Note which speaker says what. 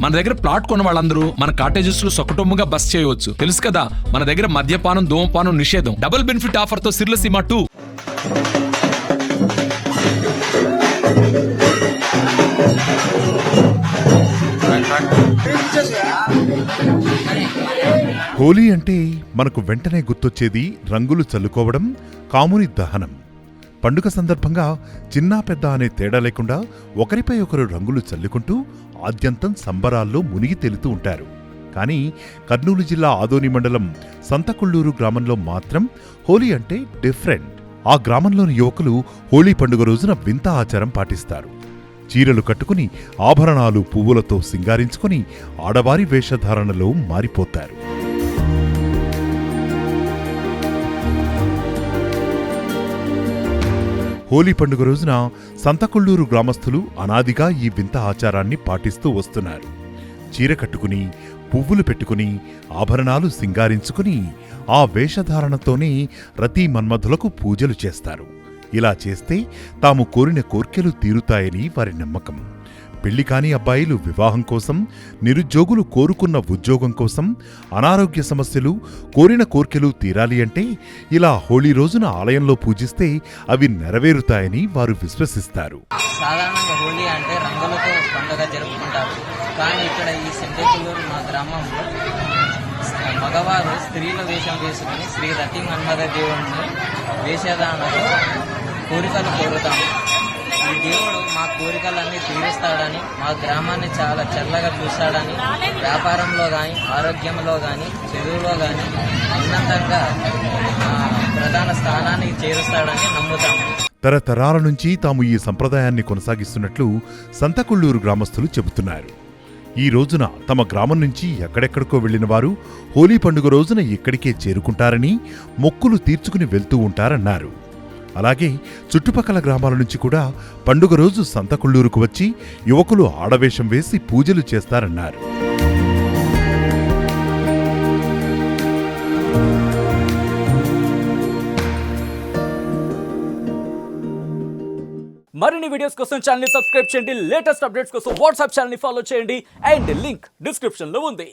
Speaker 1: మన దగ్గర ప్లాట్ కొన్న వాళ్ళందరూ మన కాటేజెస్లో సొకటొమ్ముగా బస్ చేయవచ్చు. తెలుసు కదా మన దగ్గర మద్యపానం ధూమపానం నిషేధం. డబుల్ బెనిఫిట్ ఆఫర్తో సిర్లసీమ టూ.
Speaker 2: హోలీ అంటే మనకు వెంటనే గుర్తొచ్చేది రంగులు చల్లుకోవడం కాముని దహనం. పండుగ సందర్భంగా చిన్నా పెద్ద అనే తేడా లేకుండా ఒకరిపై ఒకరు రంగులు చల్లుకుంటూ ఆద్యంతం సంబరాల్లో మునిగి తేలుతూ ఉంటారు. కానీ కర్నూలు జిల్లా ఆదోని మండలం సంతకుళ్ళూరు గ్రామంలో మాత్రం హోలీ అంటే డిఫరెంట్. ఆ గ్రామంలోని యువకులు హోలీ పండుగ రోజున వింత ఆచారం పాటిస్తారు. చీరలు కట్టుకుని ఆభరణాలు పువ్వులతో సింగారించుకుని ఆడవారి వేషధారణలో మారిపోతారు. హోలీ పండుగ రోజున సంతకొల్లూరు గ్రామస్తులు అనాదిగా ఈ వింత ఆచారాన్ని పాటిస్తూ వస్తున్నారు. చీర కట్టుకుని పువ్వులు పెట్టుకుని ఆభరణాలు సింగారించుకుని ఆ వేషధారణతోనే రతీ మన్మధులకు పూజలు చేస్తారు. ఇలా చేస్తే తాము కోరిన కోర్కెలు తీరుతాయని వారి నమ్మకం. పెళ్ళి కాని అబ్బాయిలు వివాహం కోసం నిరుద్యోగులు కోరుకున్న ఉద్యోగం కోసం అనారోగ్య సమస్యలు కోరిన కోర్కెలు తీరాలి అంటే ఇలా హోళీ రోజున ఆలయంలో పూజిస్తే అవి నెరవేరుతాయని వారు విశ్వసిస్తారు.
Speaker 3: సాధారణంగా హోళీ అంటే రంగులతో పండుగ జరుపుకుంటారు. కానీ ఇక్కడ ఈ సెంటేకులూరు మా గ్రామంలో మగవారు స్త్రీల వేషం వేసుకుని శ్రీ రతి మన్మద దేవుడిని వేషధారణలో కోరికలు కోరుతాము. ఈ దేవుడు మా కోరికలన్నీ తీరుస్తాడని మా గ్రామాన్ని చాలా చల్లగా చూస్తాడని వ్యాపారంలో కానీ ఆరోగ్యంలో కానీ చదువులో కానీ ఉన్నతంగా ప్రధాన స్థానాన్ని చేరుస్తాడని నమ్ముతాము
Speaker 2: తరతరాల నుంచి తాము ఈ సంప్రదాయాన్ని కొనసాగిస్తున్నట్లు సంతకుళ్ళూరు గ్రామస్తులు చెబుతున్నారు. ఈ రోజున తమ గ్రామం నుంచి ఎక్కడెక్కడికో వెళ్ళిన వారు హోలీ పండుగ రోజున ఇక్కడికే చేరుకుంటారని మొక్కులు తీర్చుకుని వెళ్తూ ఉంటారన్నారు. అలాగే చుట్టుపక్కల గ్రామాల నుంచి కూడా పండుగ రోజు సంతకుళ్ళూరుకు వచ్చి యువకులు ఆడవేషం వేసి పూజలు చేస్తారన్నారు.
Speaker 4: మరిన్ని వీడియోస్ కోసం ఛానల్ సబ్స్క్రైబ్ చేయండి. లేటెస్ట్ అప్డేట్స్ కోసం వాట్సాప్ ఛానల్ ఫాలో చేయండి. అండ్ లింక్ డిస్క్రిప్షన్లో ఉంది.